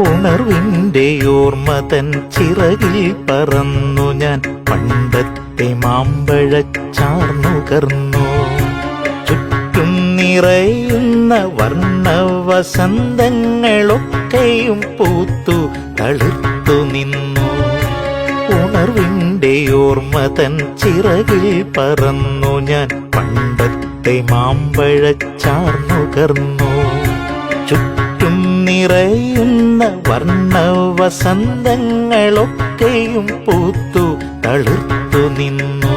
ഉണർവിന്റെ ഓർമ്മ തൻ ചിറകിൽ പറന്നു ഞാൻ. പണ്ടത്തെ മാമ്പഴച്ചാർന്നുകർന്നു ചുറ്റും നിറയുന്ന വർണവസന്തങ്ങളൊക്കെയും പൂത്തു തളിർത്തു നിന്നു. ഉണർവിന്റെ ഓർമ്മ തൻ ചിറകിൽ പറന്നു ഞാൻ. പണ്ടത്തെ മാമ്പഴച്ചാർന്നുകർന്നു ചുറ്റും നിറയുന്ന വർണ വസന്തങ്ങളൊക്കെയും പൂത്തു തളിർത്തു നിന്നു.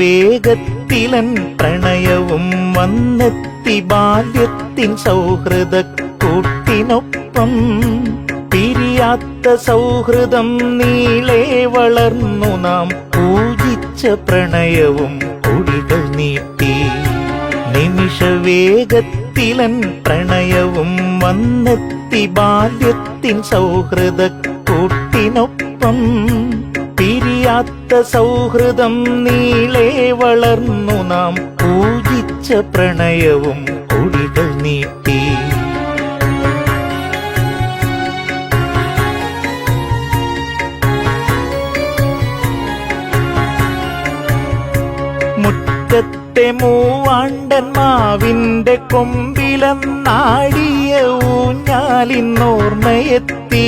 നിമിഷവേഗത്തിലൻ പ്രണയവും വന്നെത്തി ബാല്യത്തിൻ സൗഹൃദ കൂട്ടിനൊപ്പം പിരിയാത്ത സൗഹൃദം നീളെ വളർന്നു നാം. പൂജിച്ച പ്രണയവും കൊടികൾ നീട്ടി. നിമിഷവേഗത്തിലൻ പ്രണയവും വന്നെത്തി ബാല്യത്തിൻ സൗഹൃദ കൂട്ടിനൊപ്പം. പിരിയാത്ത സൗഹൃദം നീളെ വളർന്നു നാം. പൂജിച്ച പ്രണയവും കൊടികൾ നീട്ടി. മുറ്റത്തെ മൂവാണ്ടൻ മാവിന്റെ കൊമ്പിലെന്നാടിയ ഊഞ്ഞാലിന്നോർമ്മയെത്തി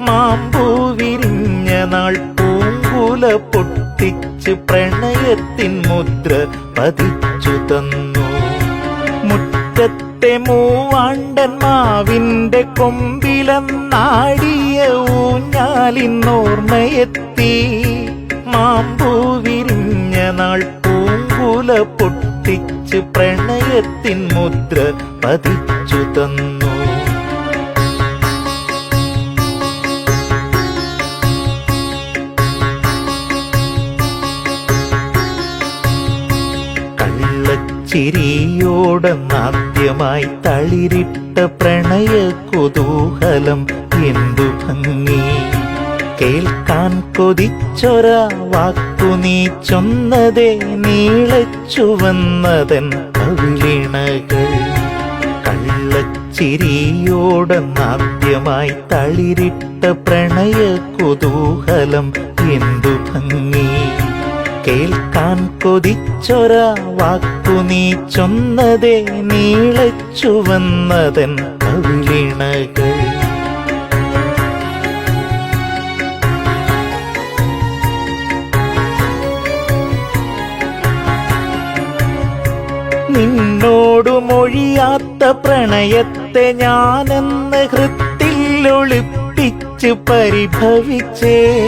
മാമ്പൂ വിരിഞ്ഞ നാൾ പൂങ്കുല പൊട്ടിച്ച് പ്രണയത്തിൻ മുദ്ര പതിച്ചു തന്നു. മുറ്റത്തെ മൂവാണ്ടൻ മാവിന്റെ കൊമ്പിലെന്നാടിയ ഊഞ്ഞാലിന്നോർമ്മയെത്തി മാമ്പൂ വിരിഞ്ഞ നാൾ പൂങ്കുല പൊട്ടിച്ച് പ്രണയത്തിൻ മുദ്ര പതിച്ചു തന്നു. കള്ളച്ചിരിയോടെന്നാദ്യമായി തളിരിട്ട പ്രണയ കുതൂഹലം എന്തു ഭംഗി. കേൾക്കാൻ കൊതിച്ചൊര വാക്കു നീ ചൊന്നതേ നീളച്ചുവന്നതൻ കവിളിണകൾ. കള്ളച്ചിരിയോടന്നാദ്യമായി തളിരിട്ട പ്രണയ കുതൂഹലം എന്തു ഭംഗി. കേൾക്കാൻ കൊതിച്ചൊര വാക്കു നീ ചൊന്നതേ നീളച്ചുവന്നതൻ കവിളിണകൾ. മൊഴിയാത്ത പ്രണയത്തെ ഞാനെന്ന് ഹൃത്തിൽ ഒളിപ്പിച്ച് പരിഭവിച്ചേ.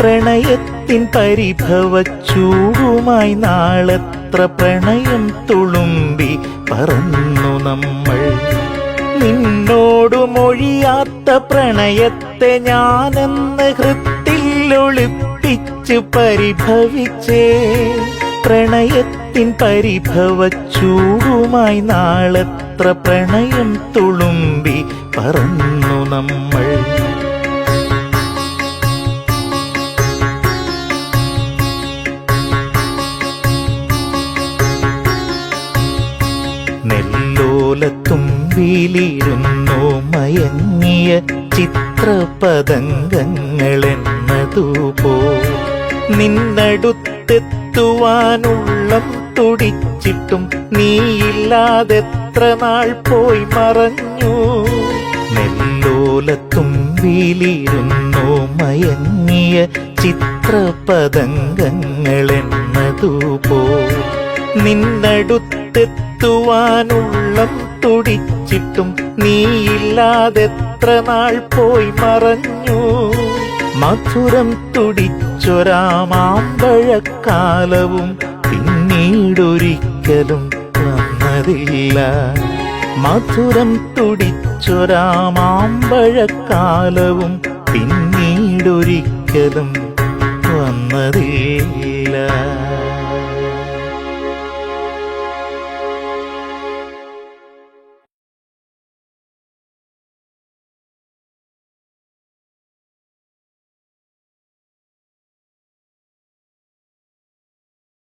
പ്രണയത്തിൻ പരിഭവ ചൂടുമായി നാളെത്ര പ്രണയം തുളുമ്പി പറന്നു നമ്മൾ. നിന്നോടു മൊഴിയാത്ത പ്രണയത്തെ ഞാനെന്ന് ഹൃത്തിൽ ഒളിപ്പിച്ച് പരിഭവിച്ചേ. പ്രണയത്തിൻ പരിഭവ ചൂടുമായി നാളെത്ര പ്രണയം തുളുമ്പി പറന്നു നമ്മൾ. നെല്ലോലത്തുമ്പിലിരുന്നു മയങ്ങിയ ചിത്രപതംഗങ്ങളെന്നതുപോ നിന്നടുത്തെത്തുവാനുള്ളം തുടിച്ചിട്ടും നീയില്ലാതെത്ര നാൾ പോയി മറഞ്ഞു. നെല്ലോലത്തുമ്പിലിരുന്നു മയങ്ങിയ ചിത്രപതംഗങ്ങളെന്നതുപോ നിന്നടുത്തെത്തുവാനുള്ളം തുടിച്ചിട്ടും നീയില്ലാതെത്ര നാൾ പോയി മറഞ്ഞു. മധുരം തുടിച്ചൊരാമാമ്പഴക്കാലവും പിന്നീടൊരിക്കലും വന്നതില്ല. മധുരം തുടിച്ചൊരാമാമ്പഴക്കാലവും പിന്നീടൊരിക്കലും വന്നതില്ല.